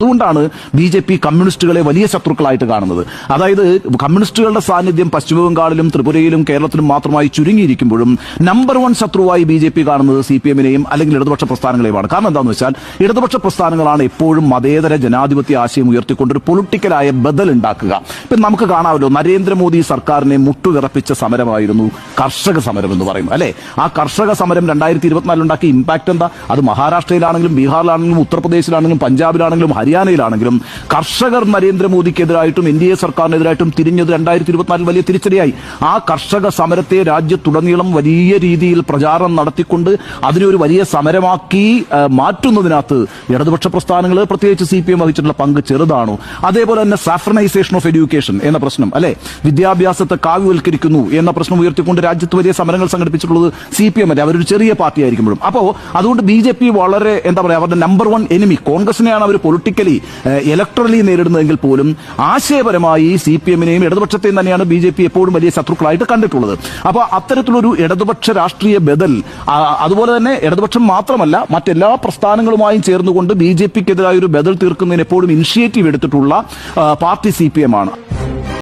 അതുകൊണ്ടാണ് B J P കമ്മ്യൂണിസ്റ്റുകളെ വലിയ ശത്രുക്കളായിട്ട് കാണുന്നത്. അതായത് കമ്മ്യൂണിസ്റ്റുകളുടെ സാന്നിധ്യം പശ്ചിമബംഗാളിലും ത്രിപുരയിലും കേരളത്തിലും മാത്രമായി ചുരുങ്ങിയിരിക്കുമ്പോഴും നമ്പർ വൺ ശത്രുവായി ബി ജെ പി കാണുന്നത് സി പി എമ്മിനെയും അല്ലെങ്കിൽ ഇടതുപക്ഷ പ്രസ്ഥാനങ്ങളെയുമാണ്. കാരണം എന്താണെന്ന് വെച്ചാൽ ഇടതുപക്ഷ പ്രസ്ഥാനങ്ങളാണ് എപ്പോഴും മതേതര ജനാധിപത്യ ആശയം ഉയർത്തിക്കൊണ്ട് ഒരു പൊളിറ്റിക്കലായ ബദൽ ഉണ്ടാക്കുക ഇപ്പം നമുക്ക് കാണാമല്ലോ നരേന്ദ്രമോദി സർക്കാരിനെ മുട്ടുവിറപ്പിച്ച സമരമായിരുന്നു കർഷക സമരം എന്ന് പറയുന്നത് അല്ലെ? ആ കർഷക സമരം രണ്ടായിരത്തി ഇരുപത്തിനാലിൽ ഉണ്ടാക്കിയ ഇമ്പാക്ട് എന്താ? അത് മഹാരാഷ്ട്രയിലാണെങ്കിലും ബീഹാറിലാണെങ്കിലും ഉത്തർപ്രദേശിലാണെങ്കിലും പഞ്ചാബിലാണെങ്കിലും ഹരിയാനയിലാണെങ്കിലും കർഷകർ നരേന്ദ്രമോദിക്കെതിരായിട്ടും എൻ ഡി എ സർക്കാരിനെതിരായിട്ടും തിരിഞ്ഞത് രണ്ടായിരത്തി ഇരുപത്തിനാലിൽ വലിയ തിരിച്ചടിയായി. ആ കർഷക സമരത്തെ രാജ്യത്തുടനീളം വലിയ രീതിയിൽ പ്രചാരണം നടത്തിക്കൊണ്ട് അതിനെ ഒരു വലിയ സമരമാക്കി മാറ്റുന്നതിനകത്ത് ഇടതുപക്ഷ പ്രസ്ഥാനങ്ങൾ പ്രത്യേകിച്ച് സി പി എം വഹിച്ചിട്ടുള്ള പങ്ക് ചെറുതാണോ? അതേപോലെ തന്നെ സാഫ്രനൈസേഷൻ ഓഫ് എഡ്യൂക്കേഷൻ എന്ന പ്രശ്നം അല്ലെ? വിദ്യാഭ്യാസത്തെ കാവ്യവൽക്കരിക്കുന്നു എന്ന പ്രശ്നം ഉയർത്തിക്കൊണ്ട് രാജ്യത്ത് വലിയ സമരങ്ങൾ സംഘടിപ്പിച്ചിട്ടുള്ളത് സി പി എം അല്ലെ? അവരൊരു ചെറിയ പാർട്ടി ആയിരിക്കുമ്പോഴും അപ്പോ അതുകൊണ്ട് ബി ജെ പി വളരെ എന്താ പറയുക അവരുടെ നമ്പർ വൺ എനിമി കോൺഗ്രസിനെയാണ് അവർ പൊളിറ്റിക്കലി ഇലക്ട്രലി നേരിടുന്നതെങ്കിൽ പോലും ആശയപരമായി സി പി എമ്മിനെയും ഇടതുപക്ഷത്തെയും തന്നെയാണ് ബി ജെ പി എപ്പോഴും വലിയ ശത്രുക്കളായിട്ട് കണ്ടിട്ടുള്ളത്. അപ്പോൾ അത്തരത്തിലൊരു ഇടതുപക്ഷ രാഷ്ട്രീയ ബദൽ അതുപോലെ തന്നെ ഇടതുപക്ഷം മാത്രമല്ല മറ്റെല്ലാ പ്രസ്ഥാനങ്ങളുമായും ചേർന്നുകൊണ്ട് ബി ജെ പിക്കെതിരായ ഒരു ബദൽ തീർക്കുന്നതിന് എപ്പോഴും ഇനിഷ്യേറ്റീവ് എടുത്തിട്ടുള്ള പാർട്ടി സി പി എം ആണ്.